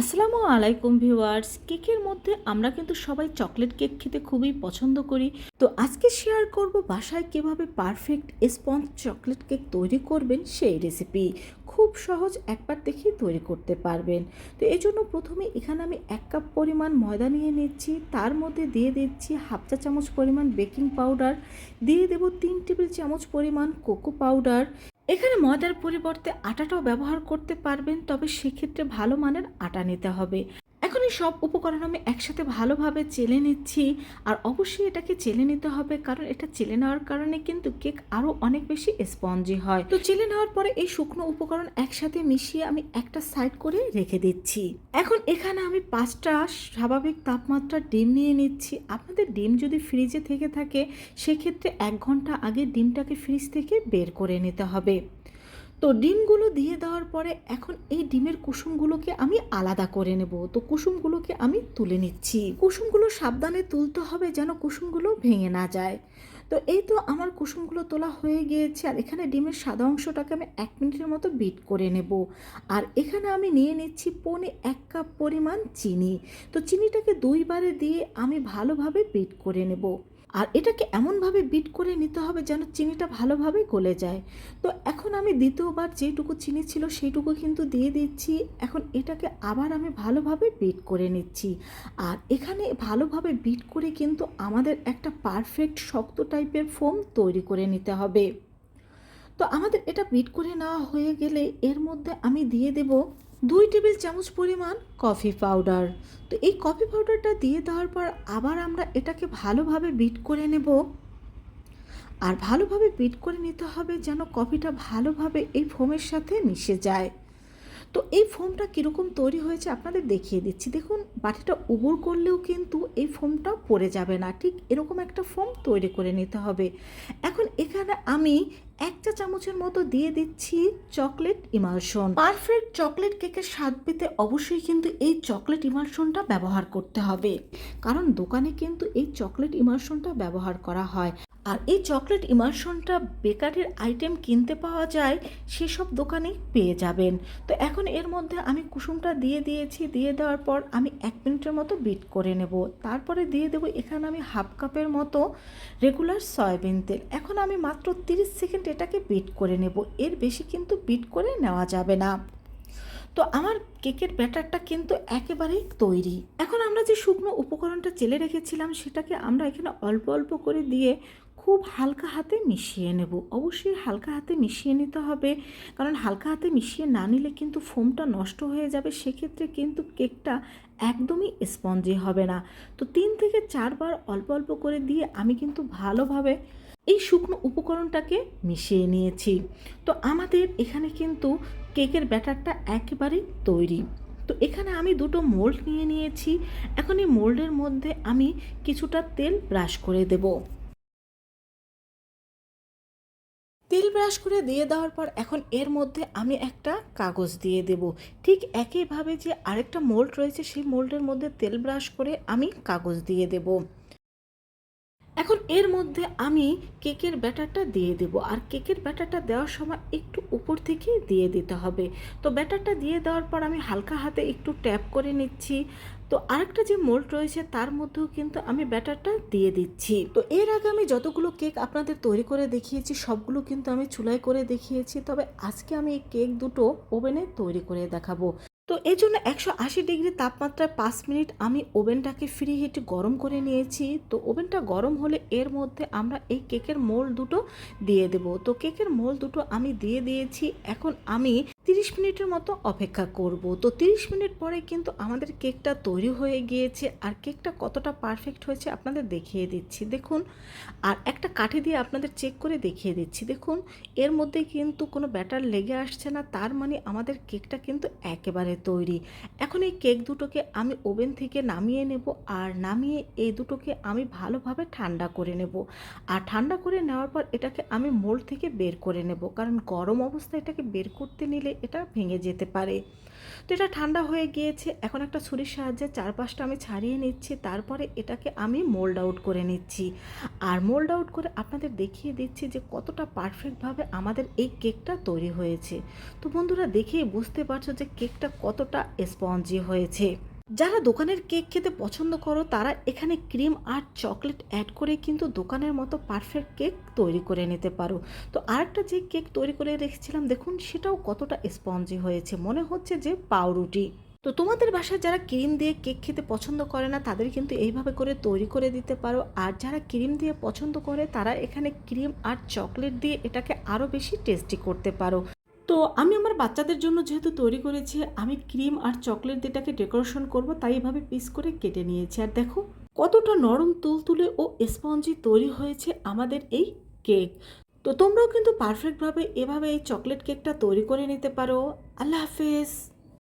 আসসালামু আলাইকুম ভিউয়ার্স, কেকের মধ্যে আমরা কিন্তু সবাই চকলেট কেক খেতে খুবই পছন্দ করি। তো আজকে শেয়ার করব বাসায় কীভাবে পারফেক্ট স্পঞ্জ চকলেট কেক তৈরি করবেন সেই রেসিপি। খুব সহজ একবার দেখেই তৈরি করতে পারবেন। তো এই জন্য প্রথমে এখানে আমি এক কাপ পরিমাণ ময়দা নিয়ে নিচ্ছি, তার মধ্যে দিয়ে দিচ্ছি হাফ চা চামচ পরিমাণ বেকিং পাউডার, দিয়ে দেব তিন টেবিল চামচ পরিমাণ কোকো পাউডার এখানে ময়দার পরিবর্তে আটাটাও ব্যবহার করতে পারবেন তবে সেক্ষেত্রে ভালো মানের আটা নিতে হবে। এই সব উপকরণ আমি একসাথে ভালোভাবে চেলে নিচ্ছি। আর অবশ্যই এটাকে চেলে নিতে হবে, কারণ এটা চেলে নেওয়ার কারণে কিন্তু কেক আরও অনেক বেশি স্পঞ্জি হয়। তো চেলে নেওয়ার পরে এই শুকনো উপকরণ একসাথে মিশিয়ে আমি একটা সাইড করে রেখে দিচ্ছি। এখন এখানে আমি পাঁচটা স্বাভাবিক তাপমাত্রার ডিম নিয়ে নিচ্ছি। আপনাদের ডিম যদি ফ্রিজে থেকে থাকে, সেক্ষেত্রে এক ঘণ্টা আগে ডিমটাকে ফ্রিজ থেকে বের করে নিতে হবে। তো ডিমগুলো দিয়ে দেওয়ার পরে এখন এই ডিমের কুসুমগুলোকে আমি আলাদা করে নেব। তো কুসুমগুলোকে আমি তুলে নিচ্ছি। কুসুমগুলো সাবধানে তুলতে হবে যেন কুসুমগুলো ভেঙে না যায়। তো এই তো আমার কুসুমগুলো তোলা হয়ে গিয়েছে আর এখানে ডিমের সাদা অংশটাকে আমি এক মিনিটের মতো বিট করে নেব। আর এখানে আমি নিয়ে নিচ্ছি পনে এক কাপ পরিমাণ চিনি। তো চিনিটাকে দুইবারে দিয়ে আমি ভালোভাবে বিট করে নেব। আর এটাকে এমনভাবে বিট করে নিতে হবে যেন চিনিটা ভালোভাবে গলে যায়। তো এখন আমি দ্বিতীয়বার যেটুকু চিনি ছিল সেইটুকু কিন্তু দিয়ে দিচ্ছি। এখন এটাকে আবার আমি ভালোভাবে বিট করে নিচ্ছি। আর এখানে ভালোভাবে বিট করে কিন্তু আমাদের একটা পারফেক্ট শক্ত টাইপের ফোম তৈরি করে নিতে হবে। তো আমাদের এটা বিট করে নেওয়া হয়ে গেলে এর মধ্যে আমি দিয়ে দেব দুই টেবিল চামচ পরিমাণ কফি পাউডার। তো এই কফি পাউডারটা দিয়ে দেওয়ার পর আবার আমরা এটাকে ভালোভাবে বিট করে নেব। আর ভালোভাবে বিট করে নিতে হবে যেন কফিটা ভালোভাবে এই ফোমের সাথে মিশে যায়। তো এই ফোমটা কীরকম তৈরি হয়েছে আপনাদের দেখিয়ে দিচ্ছি। দেখুন, বাটিটা উবুর করলেও কিন্তু এই ফোমটা পড়ে যাবে না। ঠিক এরকম একটা ফোম তৈরি করে নিতে হবে। এখন এখানে আমি এক চা চামচের মতো দিয়ে দিচ্ছি চকলেট ইমালশন পারফেক্ট চকলেট কেকের স্বাদ পেতে অবশ্যই কিন্তু এই চকলেট ইমালশনটা ব্যবহার করতে হবে। কারণ দোকানে কিন্তু এই চকলেট ইমালশনটা ব্যবহার করা হয়। আর এই চকলেট ইমালশনটা বেকারির আইটেম কিনতে পাওয়া যায়, সেসব দোকানেই পেয়ে যাবেন। তো এখন এর মধ্যে আমি কুসুমটা দিয়ে দিয়েছি, দিয়ে দেওয়ার পর আমি এক মিনিটের মতো বিট করে নেব। তারপরে দিয়ে দেবো এখানে আমি হাফ কাপের মতো রেগুলার সয়াবিন তেল। এখন আমি মাত্র তিরিশ সেকেন্ড এটাকে বিট করে নেব। এর বেশি কিন্তু বিট করে নেওয়া যাবে না। তো আমার কেকের ব্যাটারটা কিন্তু একেবারেই তৈরি। এখন আমরা যে শুকনো উপকরণটা চেলে রেখেছিলাম, সেটাকে আমরা এখানে অল্প অল্প করে দিয়ে খুব হালকা হাতে মিশিয়ে নেব। অবশ্যই হালকা হাতে মিশিয়ে নিতে হবে। কারণ হালকা হাতে মিশিয়ে না নিলে কিন্তু ফোমটা নষ্ট হয়ে যাবে। সেক্ষেত্রে কিন্তু কেকটা একদমই স্পঞ্জি হবে না। তো তিন থেকে চারবার অল্প অল্প করে দিয়ে আমি কিন্তু ভালোভাবে এই শুকনো উপকরণটাকে মিশিয়ে নিয়েছি। তো আমাদের এখানে কিন্তু কেকের ব্যাটারটা একেবারেই তৈরি। তো এখানে আমি দুটো মোল্ড নিয়ে নিয়েছি। এখন এই মোল্ডের মধ্যে আমি কিছুটা তেল ব্রাশ করে দেবো। তেল ব্রাশ করে দিয়ে দেওয়ার পর এখন এর মধ্যে আমি একটা কাগজ দিয়ে দেব। ঠিক একইভাবে যে আরেকটা মোল্ড রয়েছে, সেই মোল্ডের মধ্যে তেল ব্রাশ করে আমি কাগজ দিয়ে দেব। এর মধ্যে আমি কেকের ব্যাটারটা দিয়ে দেব। আর কেকের ব্যাটারটা দেওয়ার সময় একটু উপর থেকে দিয়ে দিতে হবে। তো ব্যাটারটা দিয়ে দেওয়ার পর আমি হালকা হাতে একটু ট্যাপ করে নিচ্ছি। তো আরেকটা যে মোল্ড রয়েছে, তার মধ্যেও কিন্তু আমি ব্যাটারটা দিয়ে দিচ্ছি। তো এর আগে আমি যতগুলো কেক আপনাদের তৈরি করে দেখিয়েছি, সবগুলো কিন্তু আমি চুলায় করে দেখিয়েছি। তবে আজকে আমি এই কেক দুটো ওভেনে তৈরি করে দেখাবো। তো এই জন্য একশো আশি ডিগ্রি তাপমাত্রায় পাঁচ মিনিট আমি ওভেনটাকে ফ্রি হিটে গরম করে নিয়েছি। তো ওভেনটা গরম হলে এর মধ্যে আমরা এই কেকের মোল দুটো দিয়ে দেব। তো কেকের মোল দুটো আমি দিয়ে দিয়েছি। এখন আমি তিরিশ মিনিটের মতো অপেক্ষা করব। তো তিরিশ মিনিট পরে কিন্তু আমাদের কেকটা তৈরি হয়ে গিয়েছে আর কেকটা কতটা পারফেক্ট হয়েছে আপনাদের দেখিয়ে দিচ্ছি। দেখুন, আর একটা কাঠি দিয়ে আপনাদের চেক করে দেখিয়ে দিচ্ছি। দেখুন, এর মধ্যে কিন্তু কোনো ব্যাটার লেগে আসছে না, তার মানে আমাদের কেকটা কিন্তু একেবারে তৈরি। এখন এই কেক দুটোকে আমি ওভেন থেকে নামিয়ে নেব আর নামিয়ে এই দুটোকে আমি ভালোভাবে ঠান্ডা করে নেব। আর ঠান্ডা করে নেওয়ার পর এটাকে আমি মোল্ড থেকে বের করে নেব। কারণ গরম অবস্থায় এটাকে বের করতে নিলে এটা ভেঙে যেতে পারে। তো এটা ঠান্ডা হয়ে গিয়েছে, এখন একটা ছুরির সাহায্যে চারপাশটা আমি ছাড়িয়ে নিচ্ছি, তারপরে এটাকে আমি মোল্ড আউট করে নিচ্ছি। আর মোল্ড আউট করে আপনাদের দেখিয়ে দিচ্ছি যে কতটা পারফেক্টভাবে আমাদের এই কেকটা তৈরি হয়েছে। তো বন্ধুরা দেখেই বুঝতে পারছ যে কেকটা কতটা স্পঞ্জি হয়েছে। যারা দোকানের কেক খেতে পছন্দ করো, তারা এখানে ক্রিম আর চকলেট অ্যাড করে কিন্তু দোকানের মতো পারফেক্ট কেক তৈরি করে নিতে পারো। তো আরেকটা যে কেক তৈরি করে রেখেছিলাম, দেখুন সেটাও কতটা স্পঞ্জি হয়েছে। মনে হচ্ছে যে পাউরুটি। তো তোমাদের বাসায় যারা ক্রিম দিয়ে কেক খেতে পছন্দ করে না, তাদের কিন্তু এইভাবে করে তৈরি করে দিতে পারো। আর যারা ক্রিম দিয়ে পছন্দ করে, তারা এখানে ক্রিম আর চকলেট দিয়ে এটাকে আরও বেশি টেস্টি করতে পারো। তো আমি আমার বাচ্চাদের জন্য যেহেতু তৈরি করেছি, আমি ক্রিম আর চকলেট দিয়েটাকে ডেকোরেশন করব, তাই এভাবে পিস করে কেটে নিয়েছি। আর দেখো, কতটা নরম তুলতুলে ও স্পঞ্জি তৈরি হয়েছে আমাদের এই কেক। তো তোমরাও কিন্তু পারফেক্টভাবে এভাবে এই চকলেট কেকটা তৈরি করে নিতে পারো। আল্লাহ হাফেজ।